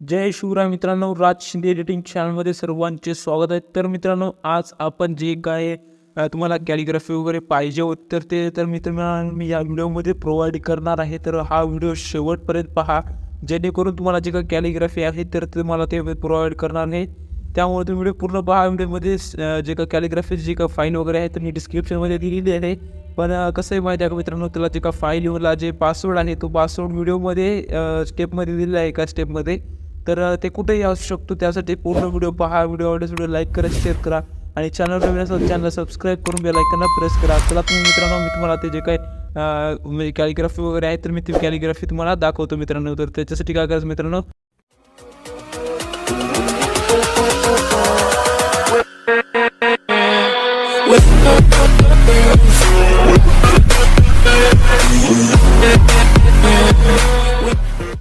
जय शिवराय मित्रांनो राज शिंदे एडिटिंग चॅनलमध्ये सर्वांचे स्वागत आहे. तर मित्रांनो आज आपण जे काय तुम्हाला कॅलिग्राफी वगैरे पाहिजे होत तर ते तर मित्रांनो मी या व्हिडिओमध्ये प्रोव्हाइड करणार आहे. तर हा व्हिडिओ शेवटपर्यंत पहा. जेणेकरून तुम्हाला जे काही कॅलिग्राफी आहे तर तुम्हाला ते प्रोव्हाइड करणार नाही त्यामुळे तुम्ही व्हिडिओ पूर्ण पहा. व्हिडिओमध्ये जे काही कॅलिग्राफी जे काही फाईन वगैरे आहे तर मी डिस्क्रिप्शनमध्ये दिलेली आहे. पण कसं आहे माहिती आहे का मित्रांनो त्याला जे का फाईलला जे पासवर्ड आहे तो पासवर्ड व्हिडिओमध्ये स्टेपमध्ये दिलेला आहे एका स्टेपमध्ये तर ते कुठेही असू शकतो. त्यासाठी पूर्ण व्हिडिओ पहा. व्हिडिओ आवडेल व्हिडिओ लाईक करा शेअर करा. आणि चॅनल नवीन असेल चॅनल सबस्क्राईब करून बेल आयकनला प्रेस करा. चला तुम्ही मित्रांनो मी तुम्हाला ते जे काही म्हणजे कॅलिग्राफी वगैरे आहे तर मी ती कॅलिग्राफी तुम्हाला दाखवतो मित्रांनो. तर त्याच्यासाठी काय करायचं मित्रांनो?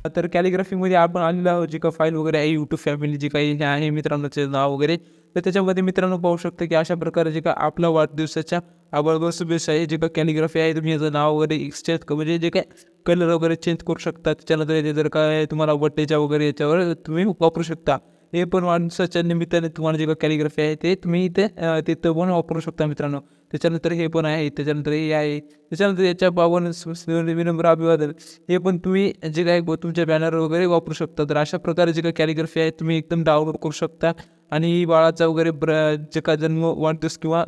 तर कॅलिग्राफीमध्ये आपण आलेलं आहोत जे काही फाईल वगैरे आहे यूट्यूब फॅमिली जे काही हे आहे मित्रांचे नाव वगैरे तर त्याच्यामध्ये मित्रांनो पाहू शकता की अशा प्रकारे जे का आपला वाढदिवसाच्या आबळ शुभेच्छा आहे जे का कॅलिग्राफी आहे तुम्ही याचं नाव वगैरे एक्सचेंज म्हणजे जे काय कलर वगैरे चेंज करू शकता त्याच्यानंतर ते जर काय तुम्हाला बड्डेच्या वगैरे याच्यावर तुम्ही वापरू शकता. हे पण वाढदिवसाच्या निमित्ताने तुम्हाला जे काही कॅलिग्राफी आहे ते तुम्ही इथे तिथं पण वापरू शकता मित्रांनो. त्याच्यानंतर हे पण आहे त्याच्यानंतर हे आहे त्याच्यानंतर याच्या बावन विनम्र अभिवादन. हे पण तुम्ही जे काय ब- तुमच्या बॅनर वगैरे वापरू शकता. तर अशा प्रकारे जे काय कॅलिग्राफी आहे तुम्ही एकदम डाउनलोड करू शकता. आणि बाळाचा वगैरे ब्र जे का जन्म वाढदिवस किंवा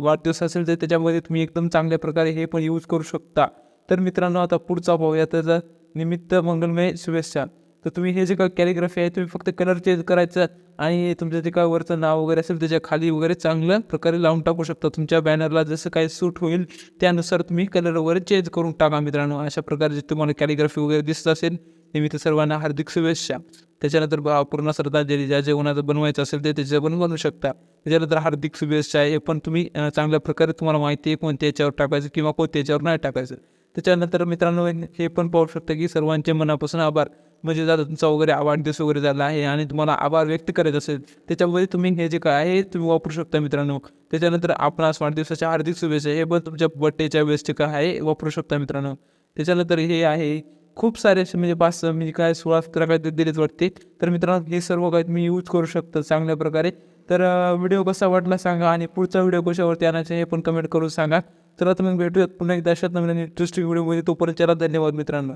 वाढदिवस असेल तर त्याच्यामध्ये तुम्ही एकदम चांगल्या प्रकारे हे पण यूज करू शकता. तर मित्रांनो आता पुढचा पाहूया. त्याचा निमित्त मंगलमय शुभेच्छा. तर तुम्ही हे जे काय कॅलिग्राफी आहे तुम्ही फक्त कलर चेंज करायचं आणि तुमचं जे काय वरचं नाव वगैरे असेल त्याच्याखाली वगैरे चांगल्या प्रकारे लावून टाकू शकता. तुमच्या बॅनरला जसं काय सूट होईल त्यानुसार तुम्ही कलर वगैरे चेंज करून टाका मित्रांनो. अशा प्रकारचे तुम्हाला कॅलिग्राफी वगैरे दिसत असेल. निमित्त सर्वांना हार्दिक शुभेच्छा. त्याच्यानंतर पूर्ण श्रद्धांजली ज्या जेवणाचं बनवायचं असेल ते त्याच्या पण बनवू शकता. त्याच्यानंतर हार्दिक शुभेच्छा. हे पण तुम्ही चांगल्या प्रकारे तुम्हाला माहिती आहे कोणत्या याच्यावर टाकायचं किंवा कोणत्या याच्यावर नाही टाकायचं. त्याच्यानंतर मित्रांनो हे पण पाहू शकता की सर्वांचे मनापासून आभार. म्हणजे जर तुमचा वगैरे वाढदिवस वगैरे झाला आहे आणि तुम्हाला आभार व्यक्त करायचं असेल. त्याच्यामध्ये तुम्ही हे जे काय आहे तुम्ही वापरू शकता मित्रांनो. त्याच्यानंतर आपणास वाढदिवसाच्या हार्दिक शुभेच्छा. हे पण तुमच्या बड्डेच्या वेळेस जे काय आहे वापरू शकता मित्रांनो. त्याच्यानंतर हे आहे खूप सारे असे म्हणजे पाच म्हणजे काय सोळा सतरा काय ते दिलेच वाटते. तर मित्रांनो हे सर्व काही तुम्ही यूज करू शकता चांगल्या प्रकारे. तर व्हिडिओ कसा वाटला सांगा आणि पुढचा व्हिडिओ कशावरती आणायचा हे पण कमेंट करून सांगा. तर आता मग भेटूयात पुन्हा एकदा अशात नवीन इंटरेस्टिंग व्हिडिओमध्ये तोपर्यंत चला धन्यवाद मित्रांनो.